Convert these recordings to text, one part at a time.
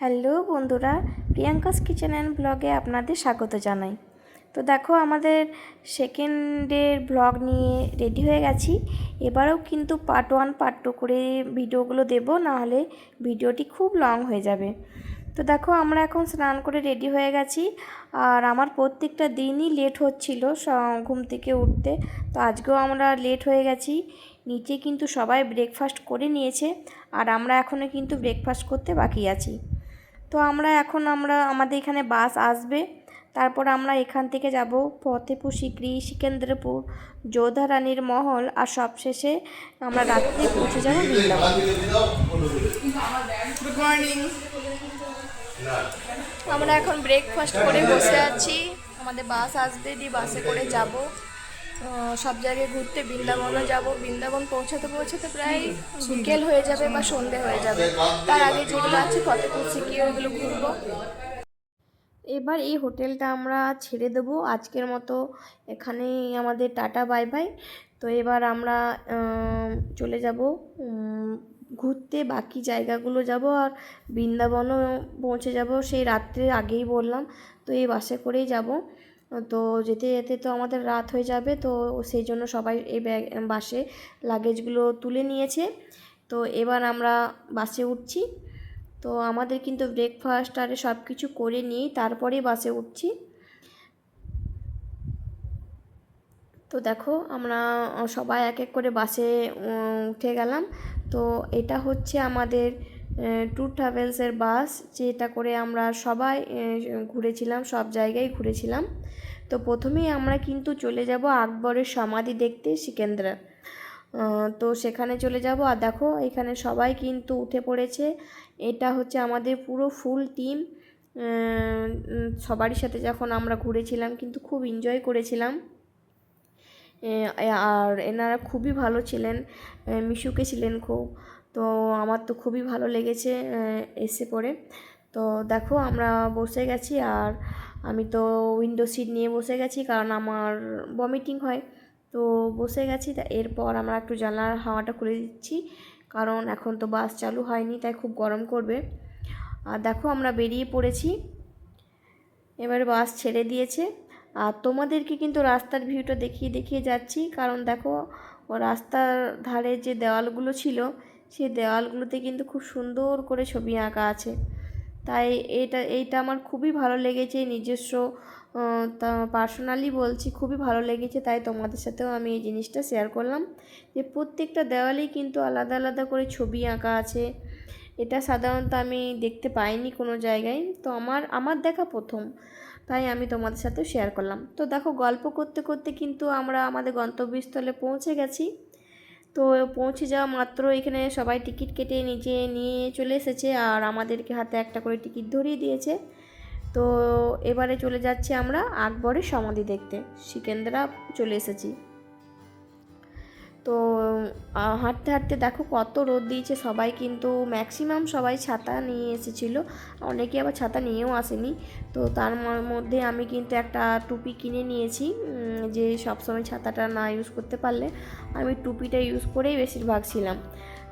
Hello বন্ধুরা, Priyanka's kitchen and ব্লগে আপনাদের স্বাগত জানাই। তো দেখো, আমাদের সেকেন্ড ডের ব্লগ নিয়ে রেডি হয়ে গেছি। এবারেও কিন্তু পার্ট ওয়ান পার্ট টু করে ভিডিওগুলো দেবো, নাহলে ভিডিওটি খুব লং হয়ে যাবে। তো দেখো, আমরা এখন স্নান করে রেডি হয়ে গেছি। আর আমার প্রত্যেকটা দিনই লেট হচ্ছিল ঘুম থেকে উঠতে। তো আজকেও আমরা লেট হয়ে গেছি। নিচে কিন্তু সবাই ব্রেকফাস্ট করে নিয়েছে। আর আমরা এখনও কিন্তু ব্রেকফাস্ট করতে বাকি আছি। তো আমরা এখন আমরা, আমাদের এখানে বাস আসবে। তারপর আমরা এখান থেকে যাব ফতেপুর সিকরি সিকেন্দ্রপুর যোধা রানীর মহল আর সবশেষে আমরা রাত্রে পৌঁছে যাব আমরা এখন ব্রেকফাস্ট করে বসে আছি। আমাদের বাস আসবে, দিয়ে বাসে করে যাব। সব জায়গায় ঘুরতে বৃন্দাবনও যাব। বৃন্দাবন পৌঁছাতে পৌঁছাতে প্রায় বিকেল হয়ে যাবে বা সন্ধে হয়ে যাবে। তার আগে যেগুলো আছে ফতেপুর সিকি ওইগুলো ঘুরবো। এবার এই হোটেলটা আমরা ছেড়ে দেবো। আজকের মতো এখানেই আমাদের টাটা, বাই বাই। তো এবার আমরা চলে যাব ঘুরতে। বাকি জায়গাগুলো যাব আর বৃন্দাবনও পৌঁছে যাব। সেই রাত্রে আগেই বললাম। তো এই বাসে করেই যাব। তো যেতে যেতে তো আমাদের রাত হয়ে যাবে, তো সেই জন্য সবাই এই ব্যাগ, বাসে লাগেজগুলো তুলে নিয়েছে। তো এবার আমরা বাসে উঠছি। তো আমাদের কিন্তু ব্রেকফাস্ট আর সব কিছু করে নিয়েই তারপরেই বাসে উঠছি। তো দেখো আমরা সবাই এক এক করে বাসে উঠে গেলাম। তো এটা হচ্ছে আমাদের ট্যুর ট্রাভেলসের বাস যেটা করে আমরা সবাই ঘুরেছিলাম, সব জায়গায় ঘুরেছিলাম। তো প্রথমেই আমরা কিন্তু চলে যাব আকবরের সমাধি দেখতে সিকেন্দ্রা। তো সেখানে চলে যাব। আর দেখো, এখানে সবাই কিন্তু উঠে পড়েছে। এটা হচ্ছে আমাদের পুরো ফুল টিম সবারই সাথে যখন আমরা ঘুরেছিলাম, কিন্তু খুব এনজয় করেছিলাম। আর এনারা খুবই ভালো ছিলেন। মিশুকে ছিলেন খুব। তো আমার তো খুবই ভালো লেগেছে এসে পড়ে। তো দেখো আমরা বসে গেছি আর আমি তো উইন্ডো সিট নিয়ে বসে গেছি কারণ আমার ভমিটিং হয়। তো বসে গেছি, তা এরপর আমরা একটু জানলার হাওয়াটা খুলে দিচ্ছি কারণ এখন তো বাস চালু হয়নি, তাই খুব গরম করবে। আর দেখো আমরা বেরিয়ে পড়েছি। এবারে বাস ছেড়ে দিয়েছে। আর তোমাদেরকে কিন্তু রাস্তার ভিউটা দেখিয়ে দেখিয়ে যাচ্ছি কারণ দেখো, ও রাস্তার ধারে যে দেওয়ালগুলো ছিল সেই দেওয়ালগুলোতে কিন্তু খুব সুন্দর করে ছবি আঁকা আছে। তাই এটা, এইটা আমার খুবই ভালো লেগেছে, নিজস্ব তা পার্সোনালি বলছি খুবই ভালো লেগেছে, তাই তোমাদের সাথেও আমি এই জিনিসটা শেয়ার করলাম। যে প্রত্যেকটা দেওয়ালেই কিন্তু আলাদা আলাদা করে ছবি আঁকা আছে। এটা সাধারণত আমি দেখতে পাইনি কোনো জায়গায়, তো আমার আমার দেখা প্রথম, তাই আমি তোমাদের সাথে শেয়ার করলাম। তো দেখো গল্প করতে করতে কিন্তু আমরা আমাদের গন্তব্যস্থলে পৌঁছে গেছি। তো পৌঁছে যাওয়া মাত্র এখানে সবাই টিকিট কেটে নিচে নিয়ে চলে এসেছে আর আমাদেরকে হাতে একটা করে টিকিট ধরিয়ে দিয়েছে। তো এবারে চলে যাচ্ছি আমরা আকবরের সমাধি দেখতে। সিকেন্দ্রা চলে এসেছি। তো হাঁটতে হাঁটতে দেখো কত রোদ দিয়েছে। সবাই কিন্তু ম্যাক্সিমাম সবাই ছাতা নিয়ে এসেছিল। অনেকে আবার ছাতা নিয়েও আসেনি। তো তার মধ্যে আমি কিন্তু একটা টুপি কিনে নিয়েছি যে সবসময় ছাতাটা না ইউজ করতে পারলে আমি টুপিটা ইউজ করেই বেশিরভাগ ছিলাম।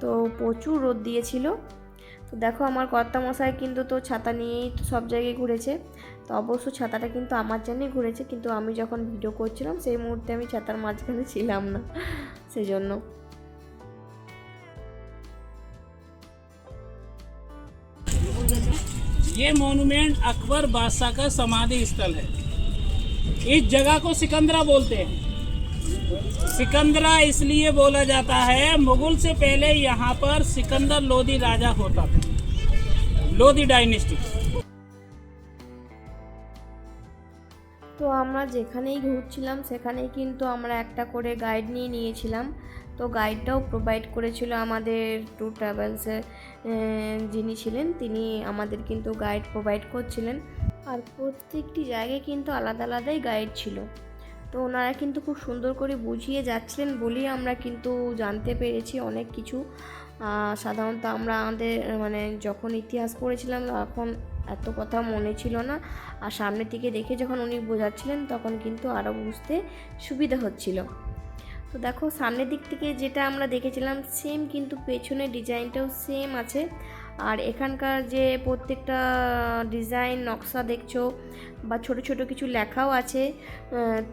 তো প্রচুর রোদ দিয়েছিল। তো দেখো আমার কর্তামশাই কিন্তু তো ছাতা নিয়েই তো সব জায়গায় ঘুরেছে তো অবশ্য ছাতাটা কিন্তু আমার জন্যই ঘুরেছে কিন্তু আমি যখন ভিডিও করছিলাম সেই মুহূর্তে আমি ছাতার মাঝখানে ছিলাম না সেই জন্য ये मॉन्यूमेंट अकबर बादशाह का समाधि स्थल है इस जगह को सिकंदरा बोलते हैं सिकंदरा इसलिए बोला जाता है मुगल से पहले यहाँ पर सिकंदर लोधी राजा होता था लोधी डायनेस्टी তো আমরা যেখানেই ঘুরছিলাম সেখানেই কিন্তু আমরা একটা করে গাইড নিয়ে নিয়েছিলাম তো গাইডটাও প্রোভাইড করেছিল আমাদের ট্যুর ট্রাভেলসের যিনি ছিলেন তিনি আমাদের কিন্তু গাইড প্রোভাইড করছিলেন আর প্রত্যেকটি জায়গায় কিন্তু আলাদা আলাদাই গাইড ছিল তো ওনারা কিন্তু খুব সুন্দর করে বুঝিয়ে যাচ্ছিলেন বলেই আমরা কিন্তু জানতে পেরেছি অনেক কিছু। সাধারণত আমরা আমাদের মানে যখন ইতিহাস পড়েছিলাম তখন এত কথা মনে ছিল না। আর সামনের দিকে দেখে যখন উনি বোঝাচ্ছিলেন তখন কিন্তু আরও বুঝতে সুবিধা হচ্ছিল। তো দেখো, সামনের দিক থেকে যেটা আমরা দেখেছিলাম সেম কিন্তু পেছনের ডিজাইনটাও সেম আছে। আর এখানকার যে প্রত্যেকটা ডিজাইন নকশা দেখছ বা ছোট ছোট কিছু লেখাও আছে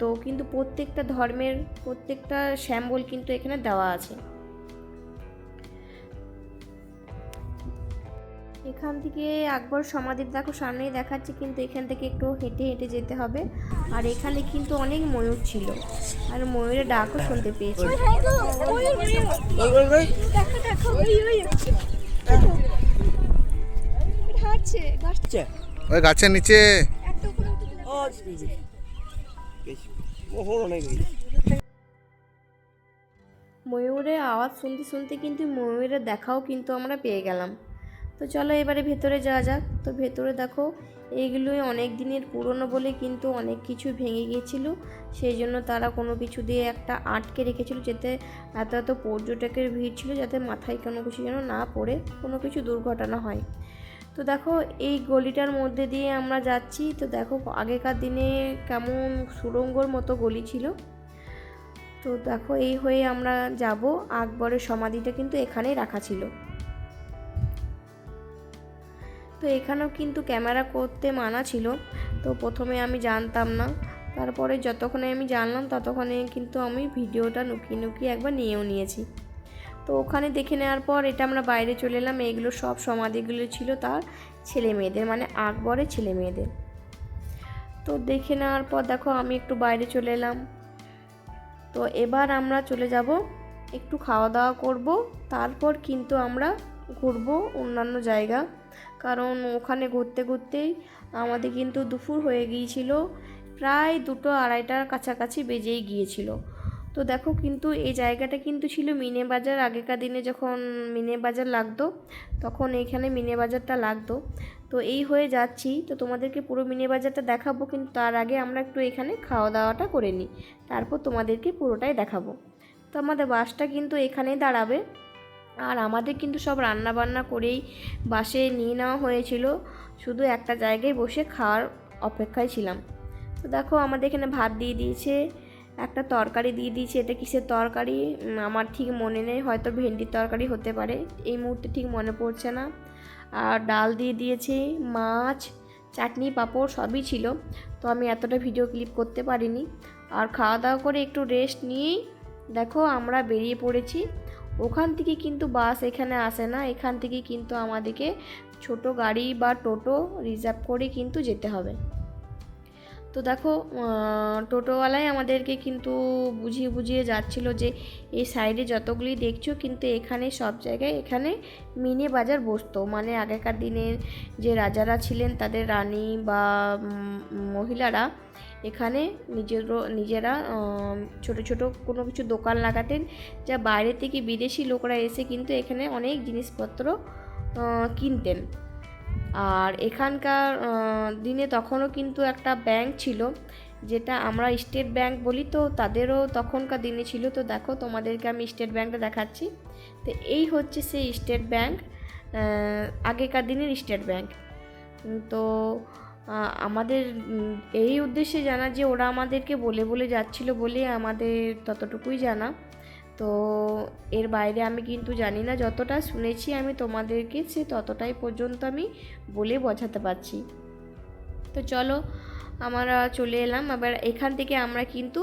তো কিন্তু প্রত্যেকটা ধর্মের প্রত্যেকটা শ্যাম্বল কিন্তু এখানে দেওয়া আছে এখান থেকে আকবর সমাধির দেখো সামনেই দেখাচ্ছে কিন্তু এখান থেকে একটু হেঁটে হেঁটে যেতে হবে আর এখানে কিন্তু অনেক ময়ূর ছিল আর ময়ূরের ডাকও শুনতে পেয়েছি ওই গাছের নিচে। ময়ূরের আওয়াজ শুনতে শুনতে কিন্তু ময়ূরের দেখাও কিন্তু আমরা পেয়ে গেলাম। তো চলো এবারে ভেতরে যাওয়া যাক। তো ভেতরে দেখো এইগুলোই অনেক দিনের পুরনো বলে কিন্তু অনেক কিছু ভেঙে গিয়েছিল। সেই জন্য তারা কোনো কিছু দিয়ে একটা আটকে রেখেছিল যাতে এত এত পর্যটকের ভিড় ছিল যাতে মাথায় কোনো কিছু যেন না পড়ে কোনো কিছু দুর্ঘটনা হয়। তো দেখো, এই গলিটার মধ্যে দিয়ে আমরা যাচ্ছি। তো দেখো, আগেকার দিনে কেমন সুড়ঙ্গর মতো গলি ছিল। তো দেখো, এই হয়ে আমরা যাব। আকবরের সমাধিটা কিন্তু এখানেই রাখা ছিল। তো এখানেও কিন্তু ক্যামেরা করতে মানা ছিল। তো প্রথমে আমি জানতাম না। তারপরে যতক্ষণে আমি জানলাম, ততক্ষণে কিন্তু আমি ভিডিওটা লুকিয়ে লুকিয়ে একবার নিয়েও নিয়েছি। তো ওখানে দেখে নেওয়ার পর এটা আমরা বাইরে চলে এলাম। এইগুলো সব সমাধিগুলো ছিল তার ছেলে মেয়েদের মানে আকবরের ছেলে মেয়েদের। তো দেখে নেওয়ার পর দেখো আমি একটু বাইরে চলে এলাম। তো এবার আমরা চলে যাব, একটু খাওয়া দাওয়া করব, তারপর কিন্তু আমরা ঘুরবো অন্যান্য জায়গা। কারণ ওখানে ঘুরতে ঘুরতেই আমাদের কিন্তু দুপুর হয়ে গিয়েছিল, প্রায় দুটো আড়াইটার কাছাকাছি বেজেই গিয়েছিল। তো দেখো কিন্তু এই জায়গাটা কিন্তু ছিল মিনে বাজার। আগেকার দিনে যখন মিনে বাজার লাগতো, তখন এখানে মিনে বাজারটা লাগতো। তো এই হয়ে যাচ্ছি। তো তোমাদেরকে পুরো মিনে বাজারটা দেখাবো, কিন্তু তার আগে আমরা একটু এখানে খাওয়া দাওয়াটা করে নিই। তারপর তোমাদেরকে পুরোটাই দেখাবো। তো আমাদের বাসটা কিন্তু এখানেই দাঁড়াবে। আর আমাদের কিন্তু সব রান্না বান্না করেই বাসে নিয়ে নেওয়া হয়েছিল। শুধু একটা জায়গায় বসে খাওয়ার অপেক্ষায় ছিলাম। তো দেখো আমাদের এখানে ভাত দিয়ে দিয়েছে। একটা তরকারি দিয়ে দিয়েছে, এটা কিসের তরকারি? আমার ঠিক মনে নেই, হয়তো ভেন্ডির তরকারি হতে পারে। এই মুহূর্তে ঠিক মনে পড়ছে না। আর ডাল দিয়ে দিয়েছে, মাছ, চাটনি, পাঁপড় সবই ছিল। তো আমি এতটা ভিডিও ক্লিপ করতে পারিনি। আর খাওয়া দাওয়া করে একটু রেস্ট নিয়েই, দেখো আমরা বেরিয়ে পড়েছি। ওখান থেকে কিন্তু বাস এখানে আসে না, এখান থেকে কিন্তু আমাদেরকে ছোট গাড়ি বা টোটো রিজার্ভ করে কিন্তু যেতে হবে। তো দেখো টোটোওয়ালাই আমাদেরকে কিন্তু বুঝিয়ে বুঝিয়ে যাচ্ছিল যে এই সাইডে যতগুলি দেখছ কিন্তু এখানে সব জায়গায় এখানে মিনে বাজার বসতো। মানে আগেকার দিনের যে রাজারা ছিলেন তাদের রানী বা মহিলারা এখানে নিজের, নিজেরা ছোট ছোট কোনো কিছু দোকান লাগাতেন যা বাইরে থেকে বিদেশি লোকরা এসে কিন্তু এখানে অনেক জিনিসপত্র কিনতেন। আর এখানকার দিনে তখনও কিন্তু একটা ব্যাংক ছিল, যেটা আমরা স্টেট ব্যাংক বলি, তো তাদেরও তখনকার দিনে ছিল। তো দেখো, তোমাদেরকে আমি স্টেট ব্যাংকটা দেখাচ্ছি। তো এই হচ্ছে সেই স্টেট ব্যাংক আগেকার দিনের স্টেট ব্যাংক। তো আমাদের এই উদ্দেশ্যে জানা যে, ওরা আমাদেরকে বলে বলে যাচ্ছিল বলে আমাদের ততটুকুই জানা। তো এর বাইরে আমি কিন্তু জানি না, যতটা শুনেছি আমি তোমাদেরকে সে ততটাই পর্যন্ত আমি বলে বোঝাতে পারছি। তো চলো আমরা চলে এলাম, আবার এখান থেকে আমরা কিন্তু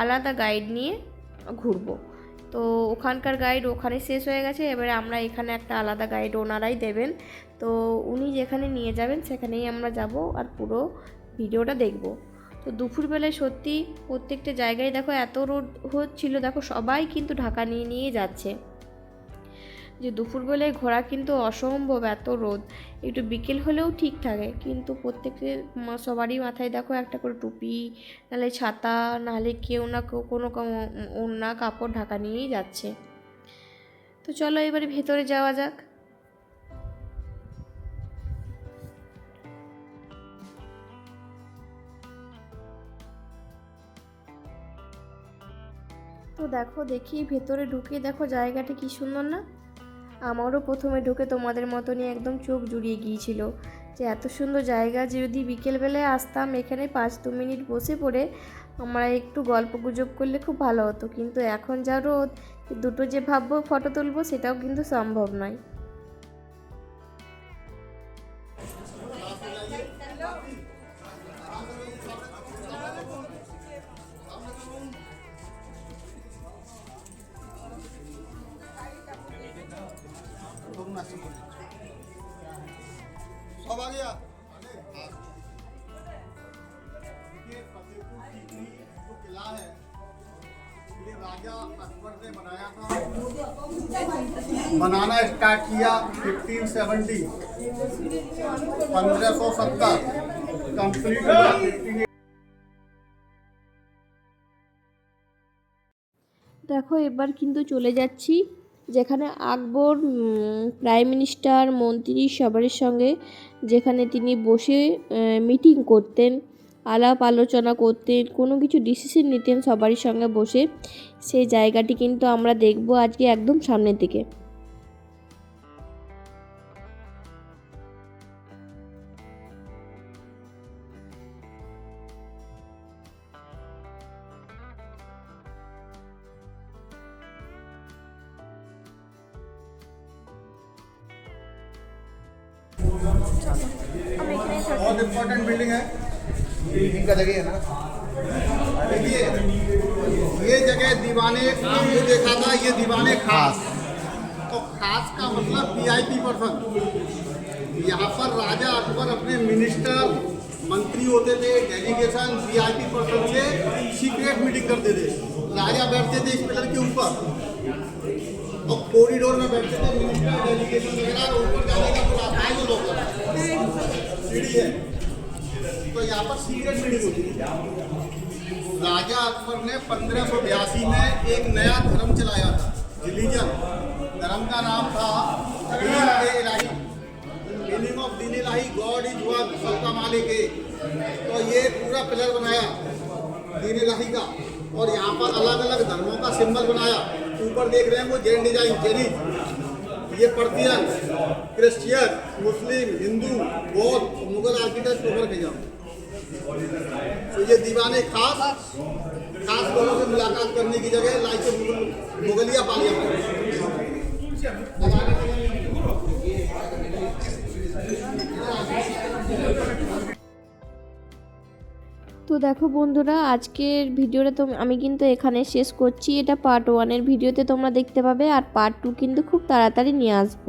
আলাদা গাইড নিয়ে ঘুরবো। তো ওখানকার গাইড ওখানে শেষ হয়ে গেছে, এবারে আমরা এখানে একটা আলাদা গাইড ওনারাই দেবেন। তো উনি যেখানে নিয়ে যাবেন সেখানেই আমরা যাব আর পুরো ভিডিওটা দেখব। তো দুপুরবেলায় সত্যি প্রত্যেকটা জায়গায় দেখো এত রোদ হচ্ছিল, দেখো সবাই কিন্তু ঢাকা নিয়ে নিয়ে যাচ্ছে। যে দুপুরবেলায় ঘোরা কিন্তু অসম্ভব এত রোদ। একটু বিকেল হলেও ঠিক থাকে, কিন্তু প্রত্যেকের সবারই মাথায় দেখো একটা করে টুপি নাহলে ছাতা নাহলে কেউ না কোনো কোনো- কাপড় ঢাকা নিয়েই যাচ্ছে। তো চলো এবারে ভেতরে যাওয়া যাক। দেখো, দেখি ভেতরে ঢুকে দেখো জায়গাটা কি সুন্দর না? আমারও প্রথমে ঢুকে তোমাদের মতনই একদম চোখ জুড়িয়ে গিয়েছিল যে এত সুন্দর জায়গা যদি বিকেলবেলায় আসতাম এখানে পাঁচ দু মিনিট বসে পড়ে আমরা একটু গল্প গুজব করলে খুব ভালো হতো। কিন্তু এখন যা রোদ, দুটো যে ভাববো ফটো তুলবো, সেটাও কিন্তু সম্ভব নয়। देखिए फतेहपुर सीकरी जो किला है ये राजा अकबर ने बनाया था बनाना स्टार्ट किया 1570 1570 कंप्लीट हुआ 1580 দেখো এবার কিন্তু চলে যাচ্ছি যেখানে আকবর প্রাইম মিনিস্টার মন্ত্রী সবার সঙ্গে যেখানে তিনি বসে মিটিং করতেন, আলাপ আলোচনা করতেন, কোনো কিছু ডিসিশন নিতেন সবারই সঙ্গে বসে। সেই জায়গাটি কিন্তু আমরা দেখব আজকে একদম সামনের দিকে। बहुत इम्पोर्टेंट बिल्डिंग है। इनका जगह है ना। देखिए ये जगह दीवाने जो देखा था, ये दीवाने खास। तो खास का मतलब वीआईपी पर्सन यहाँ पर राजा अकबर अपने मिनिस्टर मंत्री होते थे डेलीगेशन वीआईपी पर्सन से सीक्रेट मीटिंग करते थे। राजा बैठते थे इस पिलर के ऊपर। और कॉरिडोर में बैठते थे मिनिस्टर डेलीगेशन वगैरह ऊपर जाने का पूरा लोग सीढ़ी है। तो यहाँ पर सीक्रेट होती थी राजा अकबर ने पंद्रह सौ बयासी में एक नया धर्म चलाया था रिलीजन धर्म का नाम था meaning of Deen Ilahi God is one सबका मालिक है तो ये पूरा पिलर बनाया दीन इलाही का। और यहाँ पर अलग अलग धर्मों का सिंबल बनाया। ऊपर देख रहे हैं वो जैन डिज़ाइन, जेनी। ये पर्सियन, क्रिश्चियन, मुस्लिम, हिंदू, बौद्ध, मुगल आर्किटेक्ट ऊपर जाओ तो ये दीवाने खास खास लोगों से मुलाकात करने की जगह, लाइक मुगलिया पालिया। তো দেখো বন্ধুরা, আজকের ভিডিওটা তো আমি কিন্তু এখানে শেষ করছি। এটা পার্ট ওয়ানের ভিডিওতে তোমরা দেখতে পাবে, আর পার্ট টু কিন্তু খুব তাড়াতাড়ি নিয়ে আসব।